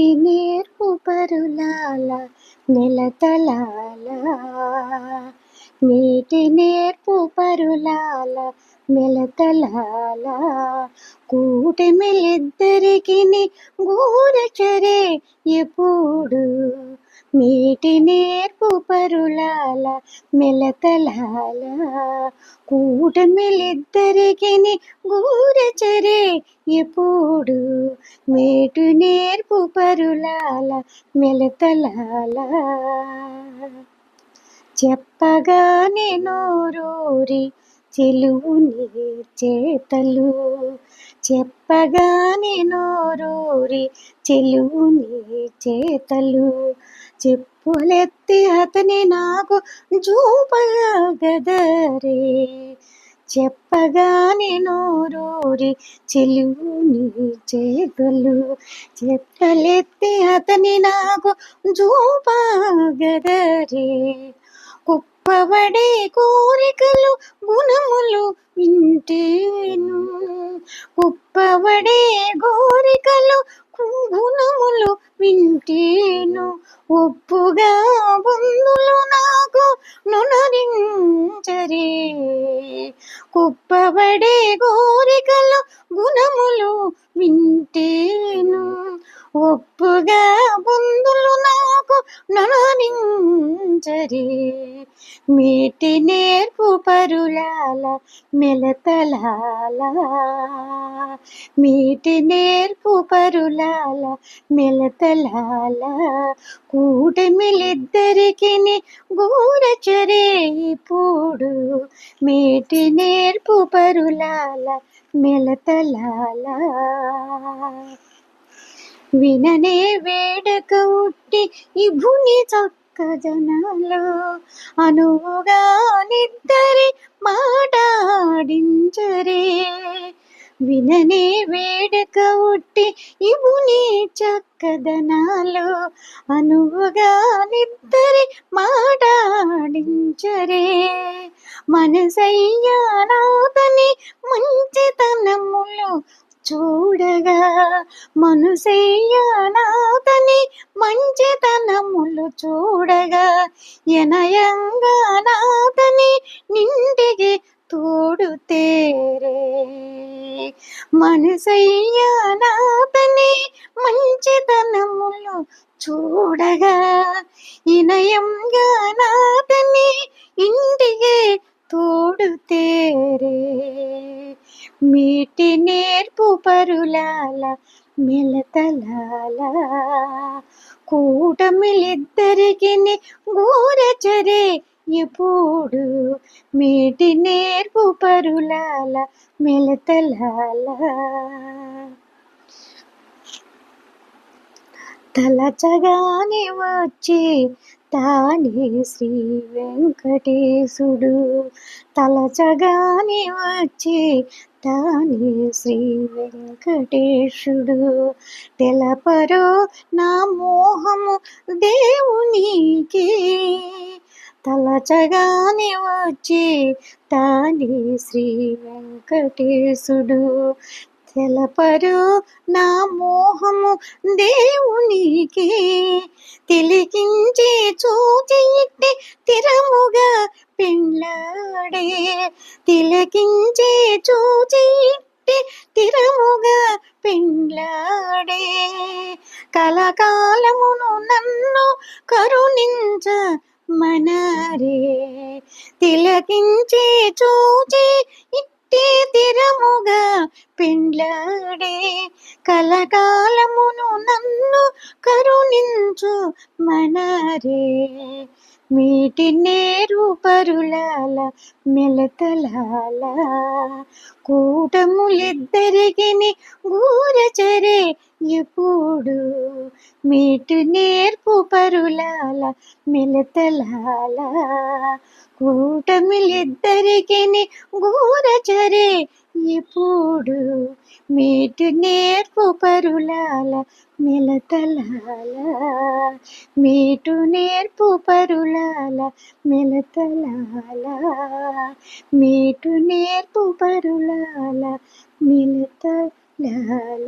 మీటి నేర్పు పరులాల నెలతలాల నీటి నేర్పు పరులాల మెలతలాల కూటమిలిద్దరికి గూరచరే ఎప్పుడు? మేటి నేర్పు పరులాల మెలతలాల. కూటమిలిద్దరికిని గూరచరే ఎప్పుడు? మేటు నేర్పు పరులాల మెలతలాల. చెప్పగానే నోరూరి చెలువుని చేతలు. చెప్పగానే నోరూరి చెలువుని చేతలు. చెప్పులెత్తి అతని నాకు చూపగదరే. చెప్పగానే నోరూరి చెలువుని చేతులు చెప్పలెత్తి అతని నాకు చూపగదరే. కుప్పబడే కోరికలు గుణములు వింటేను. కుప్పబడే కోరికలు గుణములు ఉప్పుగా బంధులు నాకు నునరించరే. కుప్పబడే కోరికలు గుణములు వింటేను. ఒప్పుగా బంధులు నాకు నునరించరే. మీటి నేర్పు పరులాల మెలతలాల. మీటి నేర్పు పరులాల మెలతలాల. కూటమిలిద్దరికి గూరచరే ఇప్పుడు. మీటి నేర్పు పరులాల మెలతలాల. విననే వేడక ఉట్టి ఇభుని చక్క చక్కదనాలో అనువుగా నిద్దరి మాటాడించరే. విననే వేడక ఉట్టి ఇవుని చక్కదనాలు అనువుగా నిద్దరి మాటాడించరే. మనసయ్యానవుతని మంచితనములు చూడగా మనసయ్యానా మంచితనములు చూడగా ఎనయంగా నాతని నింటికి తోడు తేరే. మనసయ్యా నాతని మంచితనములు చూడగా ఇనయంగా నాతని ఇంటికి తోడు తేరే. మీటినే నేర్పు పరులాల మెలతలాల కూటమిలిద్దరికి గూరచరే ఎప్పుడు? మీటి నేర్పు పరులాల మెలతలాల తలచగానే వచ్చి తానే శ్రీ వెంకటేశుడు. తలచగానే వచ్చి తానే శ్రీ వెంకటేశుడు తెలపరో నా మోహము దేవునికి. తలచగానే వచ్చి తానే శ్రీ వెంకటేశుడు తెలపరు నా మోహము దేవునికి. తిలికించి చూచిట్టి తిరముగా పెళ్ళాడే తిలకించి చూచిట్టి తిరముగా పెళ్ళాడే కలకాలమును నన్ను కరుణించ మనరే. తిలకించి చూచి ఇట్టి తిరముగా పెండ్లాడే కలకాలమును నన్ను కరుణించు మనరే. మీటి నేరు పరులాల మెలతలాల. కూటములిద్దరికి గూరచరే ఎప్పుడు? మీటు నేర్పు పరులాల మెలతలాల. కూటమిలిద్దరికి గూరచరే ఎప్పుడు? మీటు నేర్పు పరులాల మెలతలాల. మేటు నేర్పు పరులాల మెలతలాల. మేటు నేర్పు పరులాల మెలతలాల.